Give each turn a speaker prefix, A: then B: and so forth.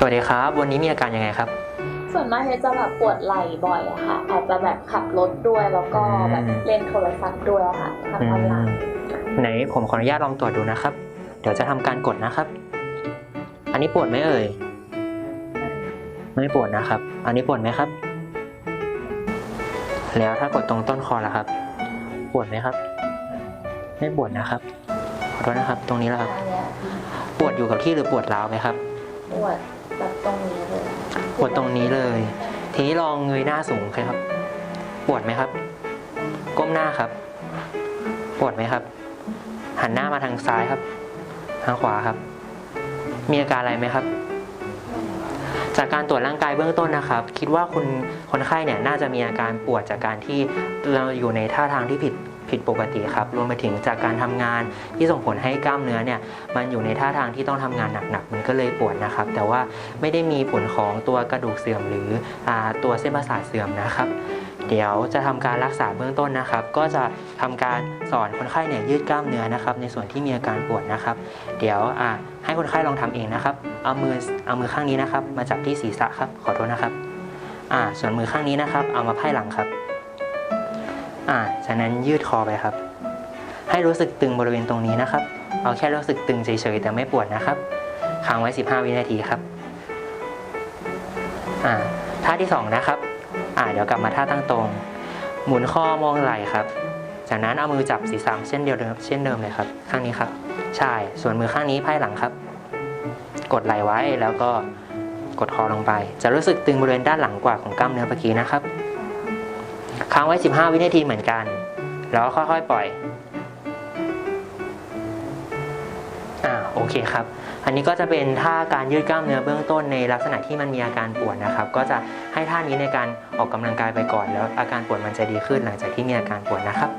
A: สวัสดีครับ วันนี้มีอาการยังไงครับ
B: ส่วนมากเฮจะแบบปวดไหล่บ่อยอะค่ะ อาจจะแบบขับรถด้วยแล้วก็แบบ
A: อืม
B: เล่นโทรศัพท์ด้วยอะค่ะทำออนไลน์
A: ไหนผมขออนุญาตลองตรวจดูนะครับ เดี๋ยวจะทำการกดนะครับ อันนี้ปวดไหมเอ่ย ไม่ปวดนะครับ อันนี้ปวดไหมครับ แล้วถ้ากดตรงต้นคอล่ะครับ ปวดไหมครับ ไม่ปวดนะครับ ขอโทษนะครับ ตรงนี้แล้วครับ
B: อันเนี้ย
A: ปวดอยู่กับที่หรือปวดร้าวไหมครับ
B: ปวด แบบตรงนี้เลย
A: ปวดตรงนี้เลย ทีนี้ลองเงยหน้าสูงครับ ปวดไหมครับ ก้มหน้าครับ ปวดไหมครับ หันหน้ามาทางซ้ายครับ ทางขวาครับ มีอาการอะไรไหมครับ จากการตรวจร่างกายเบื้องต้นนะครับ คิดว่าคุณคนไข้เนี่ยน่าจะมีอาการปวดจากการที่เราอยู่ในท่าทางที่ผิด ผิดปกติครับ รวมไปถึงจากการทำงานที่ส่งผลให้กล้ามเนื้อเนี่ยมันอยู่ในท่าทางที่ต้องทำงานหนักๆ มันก็เลยปวดนะครับ แต่ว่าไม่ได้มีผลของตัวกระดูกเสื่อมหรืออตัวเส้นประสาทเสื่อมนะครับเดี๋ยวจะทำการรักษาเบื้องต้นนะครับ ก็จะทำการสอนคนไข้เนี่ยยืดกล้ามเนื้อนะครับ ในส่วนที่มีอาการปวดนะครับ เดี๋ยวให้คนไข้ลองทำเองนะครับ เอามือเอามือข้างนี้นะครับ มาจับที่ศีรษะครับ ขอโทษนะครับส่วนมือข้างนี้นะครับ เอามาไพ่หลังครับ อ่าจากนั้นยืดคอไปครับ ให้รู้สึกตึงบริเวณตรงนี้นะครับ เอาแค่รู้สึกตึงเฉยๆแต่ไม่ปวดนะครับค้างไว้ 15 วินาทีครับอ่าท่าที่ 2 นะครับอ่าเดี๋ยวกลับมาท่าตั้งตรง หมุนข้อมองไหล่ครับ จากนั้นเอามือจับศีรษะเช่นเดียวเดิมเช่นเดิมเลยครับ ข้างนี้ครับ ใช่ ส่วนมือข้างนี้ไพ่หลังครับ กดไหล่ไว้แล้วก็กดคอลงไป จะรู้สึกตึงบริเวณด้านหลังกว่าของกล้ามเนื้อเมื่อกี้นะครับ ค้างไว้ 15 วินาทีเหมือนกัน แล้วค่อยๆปล่อยอ่าโอเคครับ อันนี้ก็จะเป็นท่าการยืดกล้ามเนื้อเบื้องต้นในลักษณะที่มันมีอาการปวดนะครับ ก็จะให้ท่านี้ในการออกกำลังกายไปก่อน แล้วอาการปวดมันจะดีขึ้นหลังจากที่มีอาการปวดนะครับ